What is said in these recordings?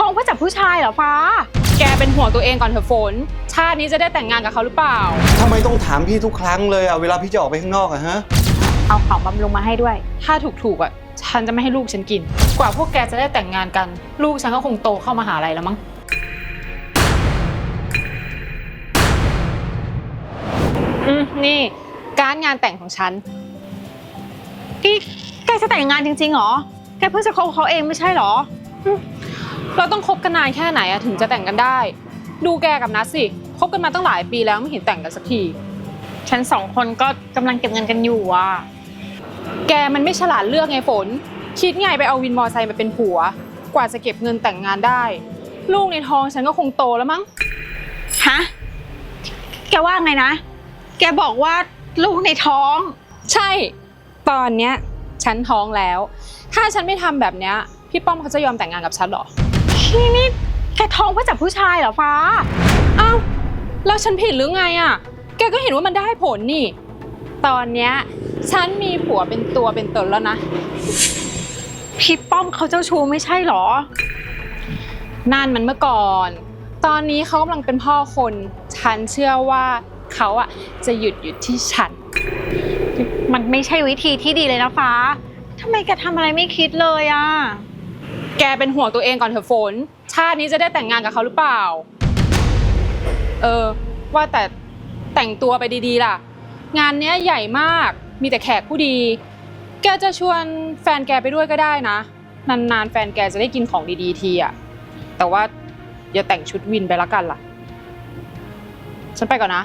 ท้องเพื่อจับผู้ชายเหรอฟ้า แกเป็นห่วงตัวเองก่อนเถอะฝน ชาตินี้จะได้แต่งงานกับเขาหรือเปล่า ทำไมต้องถามพี่ทุกครั้งเลยอะเวลาพี่จะออกไปข้างนอกอะฮะ เอาของบำรุงมาให้ด้วย ถ้าถูกๆอะ ฉันจะไม่ให้ลูกฉันกิน กว่าพวกแกจะได้แต่งงานกัน ลูกฉันก็คงโตเข้ามาหาลัยแล้วมั้ง อืมนี่ การดงานแต่งของฉันที่แกจะแต่งงานจริงๆเหรอ แกเพิ่งจะคบกับเขาเองไม่ใช่เหรอ เราต้องคบกันนานแค่ไหนอะถึงจะแต่งกันได้ ดูแกกับนัทสิคบกันมาตั้งหลายปีแล้วไม่เห็นแต่งกันสักที ฉันสองคนก็กำลังเก็บเงินกันอยู่อะ แกมันไม่ฉลาดเลือกไงฝน คิดไงไปเอาวินมอไซค์มาเป็นผัว กว่าจะเก็บเงินแต่งงานได้ ลูกในท้องฉันก็คงโตแล้วมั้ง ฮะ แกว่าไงนะ แกบอกว่าลูกในท้อง ใช่ ตอนเนี้ยฉันท้องแล้ว ถ้าฉันไม่ทำแบบเนี้ยพี่ป้อมเขาจะยอมแต่งงานกับฉันเหรอ นี่นี่แกท้องเพื่อจับผู้ชายเหรอฟ้าอ้าวแล้วฉันผิดหรือไงอะแกก็เห็นว่ามันได้ผลนี่ ตอนเนี้ยฉันมีผัวเป็นตัวเป็นตนแล้วนะ พี่ป้อมเขาเจ้าชู้ไม่ใช่เหรอ นั่นมันเมื่อก่อน ตอนนี้เขากำลังเป็นพ่อคน ฉันเชื่อว่าเขาอะจะหยุดหยุดที่ฉัน มันไม่ใช่วิธีที่ดีเลยนะฟ้าทำไมแกทำอะไรไม่คิดเลยอะ แกเป็นห่วงตัวเองก่อนเถอะฝน ชาตินี้จะได้แต่งงานกับเขาหรือเปล่า เออ ว่าแต่แต่งตัวไปดีๆล่ะ งานเนี้ยใหญ่มาก มีแต่แขกผู้ดี แกจะชวนแฟนแกไปด้วยก็ได้นะ นานๆแฟนแกจะได้กินของดีๆทีอะแต่ว่าอย่าแต่งชุดวินไปละกันล่ะ ฉันไปก่อนนะ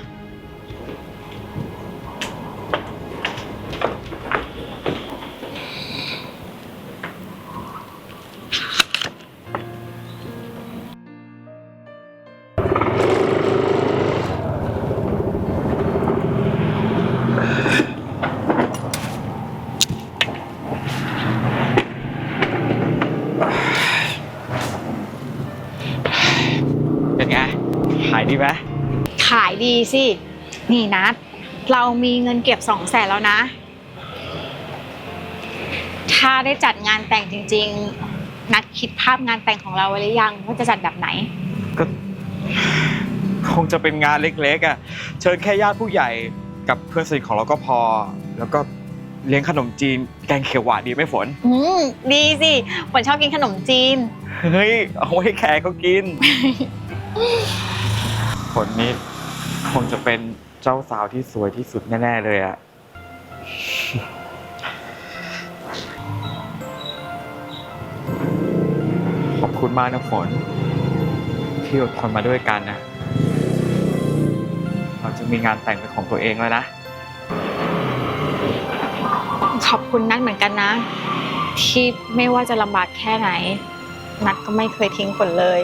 สิ นี่นัดเรามีเงินเก็บสองแสนแล้วนะ ถ้าได้จัดงานแต่งจริง ๆ นัดคิดภาพงานแต่งของเราไว้หรือยังว่าจะจัดแบบไหน ก็คงจะเป็นงานเล็กๆอะ เชิญแค่ญาติผู้ใหญ่กับเพื่อนสนิทของเราก็พอ แล้วก็เลี้ยงขนมจีน แกงเขียวหวานดีไหมฝน อืมดีสิฝนชอบกินขนมจีน เฮ้ย เอาไว้ให้แขกเขากิน ฝนนี้ คงจะเป็นเจ้าสาวที่สวยที่สุดแน่ๆเลยอะขอบคุณมากนะฝน ที่อดทนมาด้วยกันนะ เราจะมีงานแต่งเป็นของตัวเองแล้วนะ ขอบคุณนัดเหมือนกันนะ ที่ไม่ว่าจะลำบากแค่ไหน นัดก็ไม่เคยทิ้งฝนเลย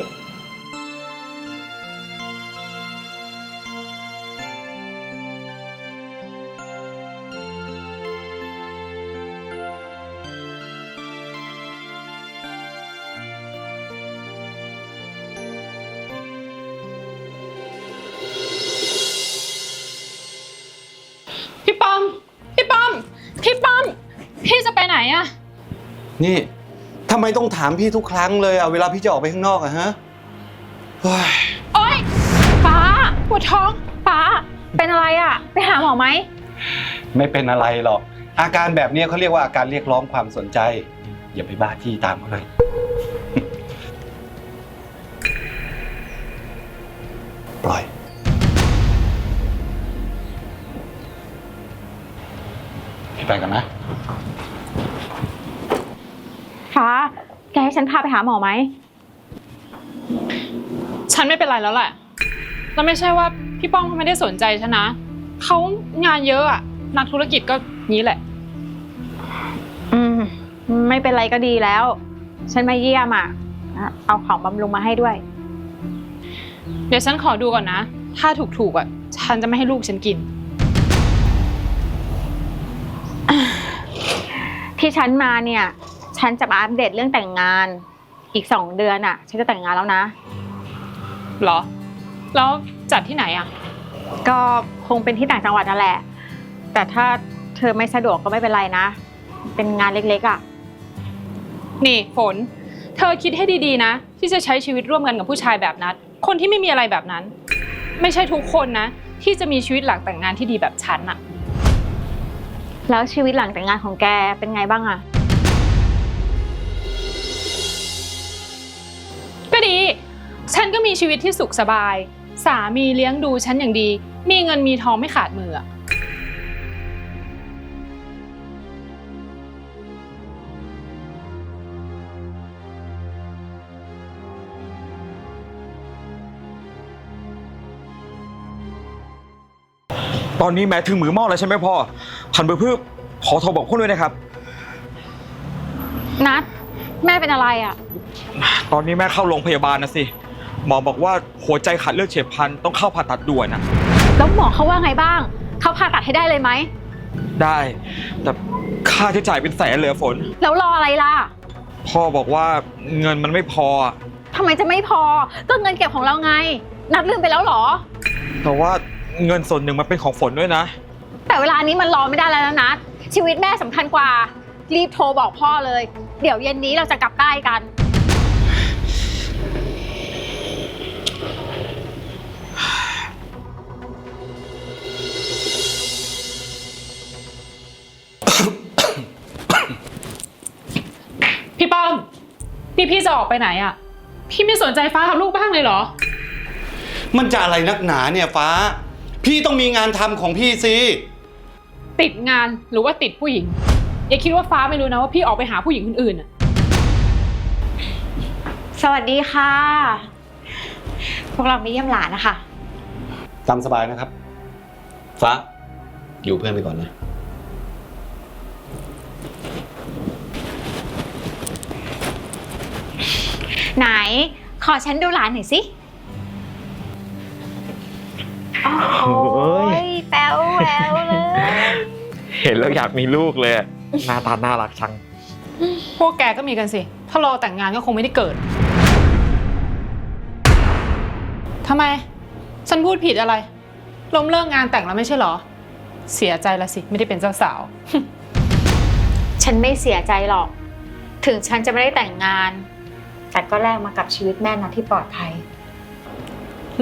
นี่ทำไมต้องถามพี่ทุกครั้งเลยอะเวลาพี่จะออกไปข้างนอกอะฮะเฮ้ยโอ๊ยฟ้าปวดท้องฟ้าเป็นอะไรอะ ไปหาหมอไหมไม่เป็นอะไรหรอก อาการแบบเนี้ยเขาเรียกว่าอาการเรียกร้องความสนใจ อย่าไปบ้าที่ตามเขาเลย ปล่อย พี่ไปกันนะ ฟ้า แกให้ ฉันพาไปหาหมอไหม ฉันไม่เป็นไรแล้วแหละแล้วไม่ใช่ว่าพี่ป้องเขาไม่ได้สนใจฉันนะ เขางานเยอะอะนักธุรกิจก็นี้แหละ อืม ไม่เป็นไรก็ดีแล้ว ฉันมาเยี่ยมอะ เอาของบำรุงมาให้ด้วย เดี๋ยวฉันขอดูก่อนนะ ถ้าถูกๆอะฉันจะไม่ให้ลูกฉันกิน ที่ฉันมาเนี่ย ฉันจะมาอัปเดตเรื่องแต่งงาน อีกสองเดือนอะ ฉันจะแต่งงานแล้วนะ เหรอ แล้วจัดที่ไหนอะก็คงเป็นที่ต่างจังหวัดนั่นแหละ แต่ถ้าเธอไม่สะดวกก็ไม่เป็นไรนะ เป็นงานเล็กๆอะ นี่ฝนธอคิดให้ดีๆนะ ที่จะใช้ชีวิตร่วมกันกับผู้ชายแบบนัด คนที่ไม่มีอะไรแบบนั้น ไม่ใช่ทุกคนนะ ที่จะมีชีวิตหลังแต่งงานที่ดีแบบฉันอะแล้วชีวิตหลังแต่งงานของแกเป็นไงบ้างอะ ดี ฉันก็มีชีวิตที่สุขสบาย สามีเลี้ยงดูฉันอย่างดี มีเงินมีทองไม่ขาดมืออะตอนนี้แม้ถึงมือหม้อแล้วใช่ไหมพ่อพันเบอร์เพื่อขอโทรบอกพ่อด้วยนะครับ นัดแม่เป็นอะไรอะ ตอนนี้แม่เข้าโรงพยาบาลนะสิ หมอบอกว่าหัวใจขาดเลือดเฉียบพลันต้องเข้าผ่าตัดด่วนนะแล้วหมอเขาว่าไงบ้าง เขาผ่าตัดให้ได้เลยไหม ได้ แต่ค่าใช้จ่ายเป็นแสนเลยอะฝน แล้วรออะไรล่ะ พ่อบอกว่าเงินมันไม่พออะทำไมจะไม่พอ ก็เงินเก็บของเราไง นัดลืมไปแล้วเหรอ แต่ว่าเงินส่วนหนึ่งมันเป็นของฝนด้วยนะ แต่เวลานี้มันรอไม่ได้แล้วนะนัดชีวิตแม่สำคัญกว่า รีบโทรบอกพ่อเลย เดี๋ยวเย็นนี้เราจะกลับใต้กัน นี่พี่จะออกไปไหนอะพี่ไม่สนใจฟ้ากับลูกบ้างเลยเหรอ มันจะอะไรนักหนาเนี่ยฟ้า พี่ต้องมีงานทำของพี่สิ ติดงานหรือว่าติดผู้หญิง อย่าคิดว่าฟ้าไม่รู้นะว่าพี่ออกไปหาผู้หญิงคนอื่นอะสวัสดีค่ะ พวกเราไม่เยี่ยมหลานนะคะ ตามสบายนะครับ ฟ้า อยู่เพื่อนไปก่อนนะ ไหน ขอฉันดูหลานหน่อยสิ โอ้โหโอ้ย แป๊วแววเลย เห็นแล้วอยากมีลูกเลยอะหน้าตาน่ารักชัง พวกแกก็มีกันสิ ถ้ารอแต่งงานก็คงไม่ได้เกิด ทำไม ฉันพูดผิดอะไร ล้มเลิกงานแต่งแล้วไม่ใช่เหรอ เสียใจละสิ ไม่ได้เป็นเจ้าสาว ฉันไม่เสียใจหรอก ถึงฉันจะไม่ได้แต่งงาน แต่ก็แลกมากับชีวิตแม่นะที่ปลอดภัย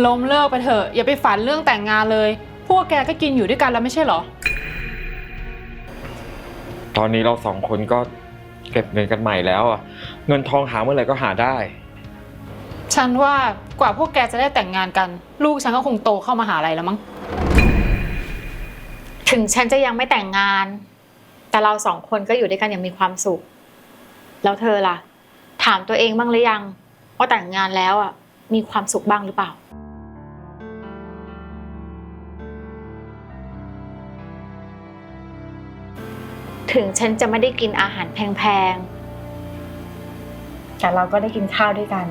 ล้มเลิกไปเถอะอย่าไปฝันเรื่องแต่งงานเลย พวกแกก็กินอยู่ด้วยกันแล้วไม่ใช่เหรอ ตอนนี้เราสองคนก็เก็บเงินกันใหม่แล้วอะเงินทองหาเมื่อไหร่ก็หาได้ ฉันว่ากว่าพวกแกจะได้แต่งงานกัน ลูกฉันก็คงโตเข้ามาหาลัยแล้วมั้ง ถึงฉันจะยังไม่แต่งงาน แต่เราสองคนก็อยู่ด้วยกันอย่างมีความสุข แล้วเธอล่ะ ถามตัวเองบ้างหรือยัง ว่าแต่งงานแล้วอะมีความสุขบ้างหรือเปล่า ถึงฉันจะไม่ได้กินอาหารแพงๆ แต่เราก็ได้กินข้าวด้วยกัน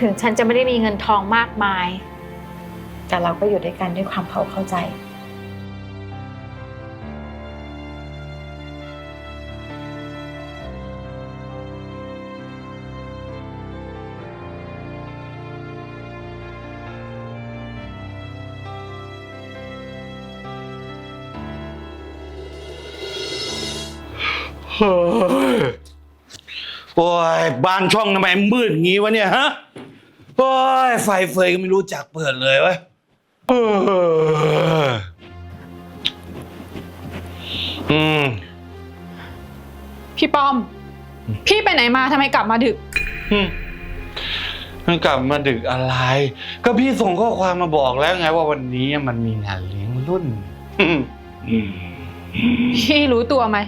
ถึงฉันจะไม่ได้มีเงินทองมากมาย แต่เราก็อยู่ด้วยกันด้วยความเข้าเข้าใจ โอ้ยบ้านช่องทำไมมืดงี้วะเนี่ยฮะโอ้ยไฟเฟยก็ไม่รู้จักเปิดเลยวะเอออืมพี่ป้อม พี่ไปไหนมาทำไมกลับมาดึก อืมมันกลับมาดึกอะไร ก็พี่ส่งข้อความมาบอกแล้วไงว่าวันนี้มันมีงานเลี้ยงรุ่นอืมอืมพี่รู้ตัวไหม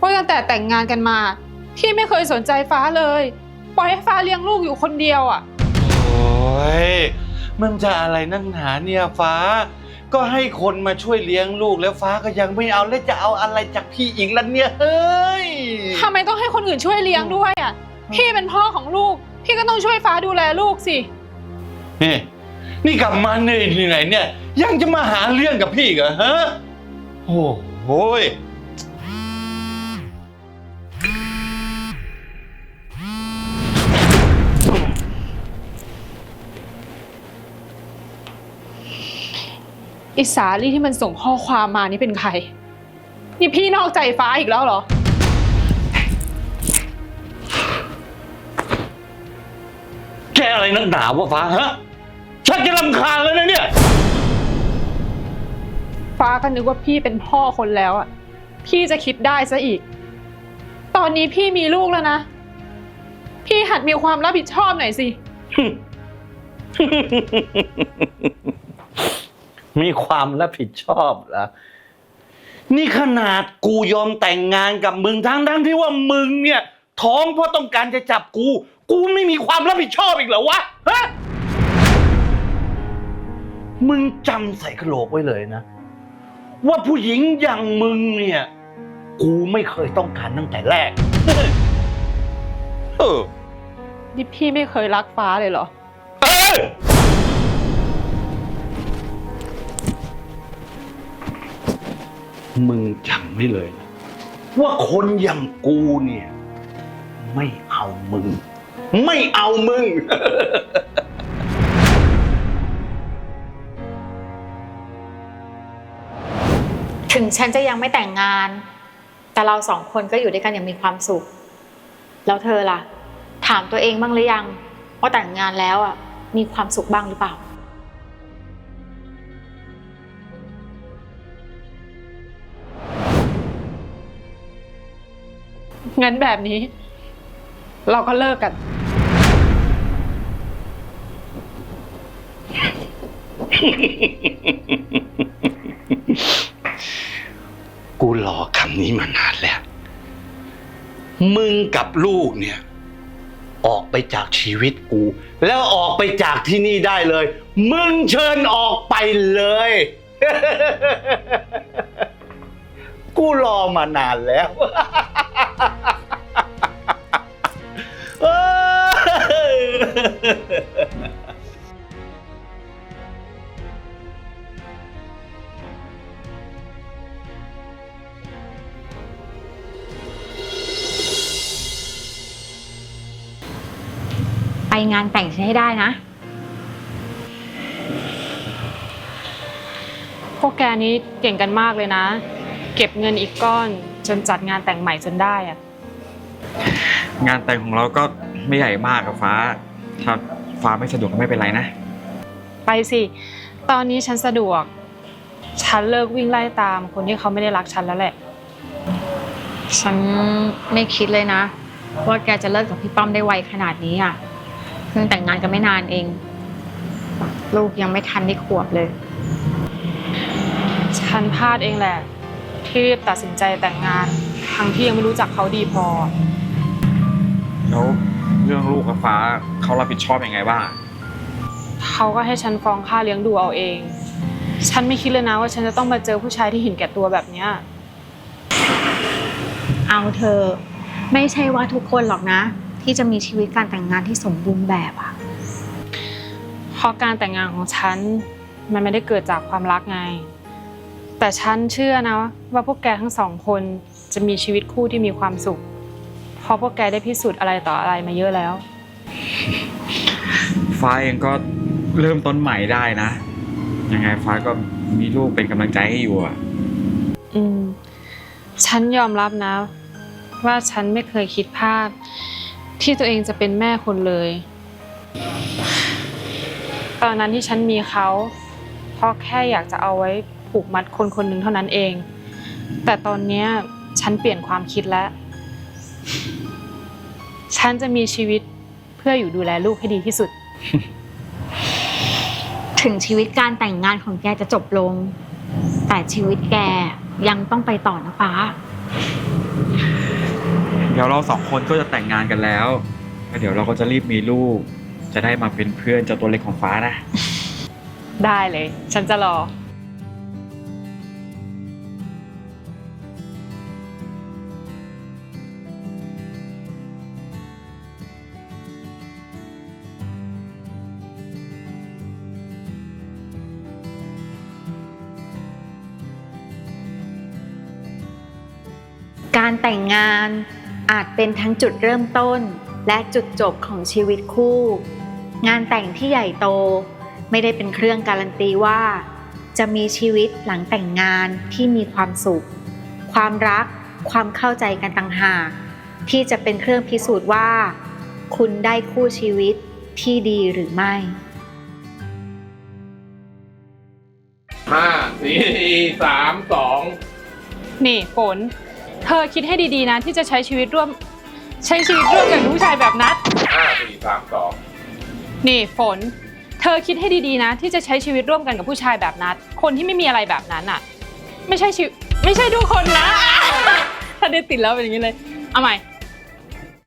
ว่าตั้งแต่แต่งงานกันมา พี่ไม่เคยสนใจฟ้าเลย ปล่อยให้ฟ้าเลี้ยงลูกอยู่คนเดียวอะ โอ้ยมันจะอะไรนักหนาเนี่ยฟ้า ก็ให้คนมาช่วยเลี้ยงลูกแล้วฟ้าก็ยังไม่เอาแล้วจะเอาอะไรจากพี่อีกล่ะเนี่ยเฮ้ยทำไมต้องให้คนอื่นช่วยเลี้ยงด้วยอะ พี่เป็นพ่อของลูก พี่ก็ต้องช่วยฟ้าดูแลลูกสิ นี่นี่กลับมาเหนื่อยๆเนี่ย ยังจะมาหาเรื่องกับพี่อีกเหรอฮะโอ้โห ยอิสาลี่ที่มันส่งข้อความมานี่เป็นใคร นี่พี่นอกใจฟ้าอีกแล้วเหรอกอะไรนักหนาวะฟ้าฮะชักจะรำคาญแล้วนะเนี่ย ฟ้าก็นึกว่าพี่เป็นพ่อคนแล้วอะ พี่จะคิดได้ซะอีก ตอนนี้พี่มีลูกแล้วนะ พี่หัดมีความรับผิดชอบหน่อยสิ มีความรับผิดชอบเหรอนี่ขนาดกูยอมแต่งงานกับมึงทั้งทั้งที่ว่ามึงเนี่ย ท้องเพราะต้องการจะจับกู กูไม่มีความรับผิดชอบอีกเหรอวะฮะมึงจำใส่กระโหลกไว้เลยนะ ว่าผู้หญิงอย่างมึงเนี่ย กูไม่เคยต้องการตั้งแต่แรก เออ นี่พี่ไม่เคยรักฟ้าเลยเหรอ เอ้ย มึงจำไว้เลยนะว่าคนอย่างกูเนี่ย ไม่เอามึง ไม่เอามึง ถึงฉันจะยังไม่แต่งงาน แต่เราสองคนก็อยู่ด้วยกันอย่างมีความสุข แล้วเธอล่ะ ถามตัวเองบ้างหรือยัง ว่าแต่งงานแล้วอะมีความสุขบ้างหรือเปล่า งั้นแบบนี้ เราก็เลิกกัน กูรอคำนี้มานานแล้ว มึงกับลูกเนี่ย ออกไปจากชีวิตกู แล้วออกไปจากที่นี่ได้เลย มึงเชิญออกไปเลย กูรอมานานแล้วเอ้ยไปงานแต่งฉันให้ได้นะ พวกแกนี้เก่งกันมากเลยนะ เก็บเงินอีกก้อน จนจัดงานแต่งใหม่จนได้อะงานแต่งของเราก็ไม่ใหญ่มากกับฟ้า ถ้าฟ้าไม่สะดวกก็ไม่เป็นไรนะ ไปสิ ตอนนี้ฉันสะดวก ฉันเลิกวิ่งไล่ตามคนที่เขาไม่ได้รักฉันแล้วแหละ ฉันไม่คิดเลยนะ ว่าแกจะเลิกกับพี่ป้อมได้ไวขนาดนี้อะเพิ่งแต่งงานกันไม่นานเอง ลูกยังไม่ทันได้ขวบเลย ฉันพลาดเองแหละ ที่รีบตัดสินใจแต่งงานทั้งที่ยังไม่รู้จักเขาดีพอ แล้วเรื่องลูกกับฟ้าเขารับผิดชอบยังไงบ้างเขาก็ให้ฉันฟ้องค่าเลี้ยงดูเอาเอง ฉันไม่คิดเลยนะว่าฉันจะต้องมาเจอผู้ชายที่เห็นแก่ตัวแบบเนี้ยเอาเธอ ไม่ใช่ว่าทุกคนหรอกนะ ที่จะมีชีวิตการแต่งงานที่สมบูรณ์แบบอะเพราะการแต่งงานของฉันมันไม่ได้เกิดจากความรักไง แต่ฉันเชื่อนะว่าพวกแกทั้งสองคนจะมีชีวิตคู่ที่มีความสุข เพราะพวกแกได้พิสูจน์อะไรต่ออะไรมาเยอะแล้ว ฟ้าเองก็เริ่มต้นใหม่ได้นะ ยังไงฟ้าก็มีลูกเป็นกำลังใจให้อยู่อะอืม ฉันยอมรับนะ ว่าฉันไม่เคยคิดภาพ ที่ตัวเองจะเป็นแม่คนเลย ตอนนั้นที่ฉันมีเขาเพราะแค่อยากจะเอาไว้ ผูกมัดคนคนหนึ่งเท่านั้นเอง แต่ตอนเนี้ยฉันเปลี่ยนความคิดแล้ว ฉันจะมีชีวิตเพื่ออยู่ดูแลลูกให้ดีที่สุด ถึงชีวิตการแต่งงานของแกจะจบลง แต่ชีวิตแกยังต้องไปต่อนะฟ้า เดี๋ยวเราสองคนก็จะแต่งงานกันแล้วแล้วเดี๋ยวเราก็จะรีบมีลูก จะได้มาเป็นเพื่อนเจ้าตัวเล็กของฟ้านะ ได้เลย ฉันจะรอ การแต่งงานอาจเป็นทั้งจุดเริ่มต้น และจุดจบของชีวิตคู่ งานแต่งที่ใหญ่โตไม่ได้เป็นเครื่องการันตีว่า จะมีชีวิตหลังแต่งงานที่มีความสุข ความรัก ความเข้าใจกันต่างหาก ที่จะเป็นเครื่องพิสูจน์ว่า คุณได้คู่ชีวิตที่ดีหรือไม่ห้าสี่สามสองนี่ฝน เธอคิดให้ดีๆนะที่จะใช้ชีวิตร่วม ใช้ชีวิตร่วมกับผู้ชายแบบนัด ห้าสี่สามสองนี่ฝน เธอคิดให้ดีๆนะ ที่จะใช้ชีวิตร่วมกันกับผู้ชายแบบนัด คนที่ไม่มีอะไรแบบนั้นอะ ไม่ใช่ชีวิตไม่ใช่ทุกคนนะ ถ้าได้ติดแล้วเป็นอย่างนี้เลย เอาใหม่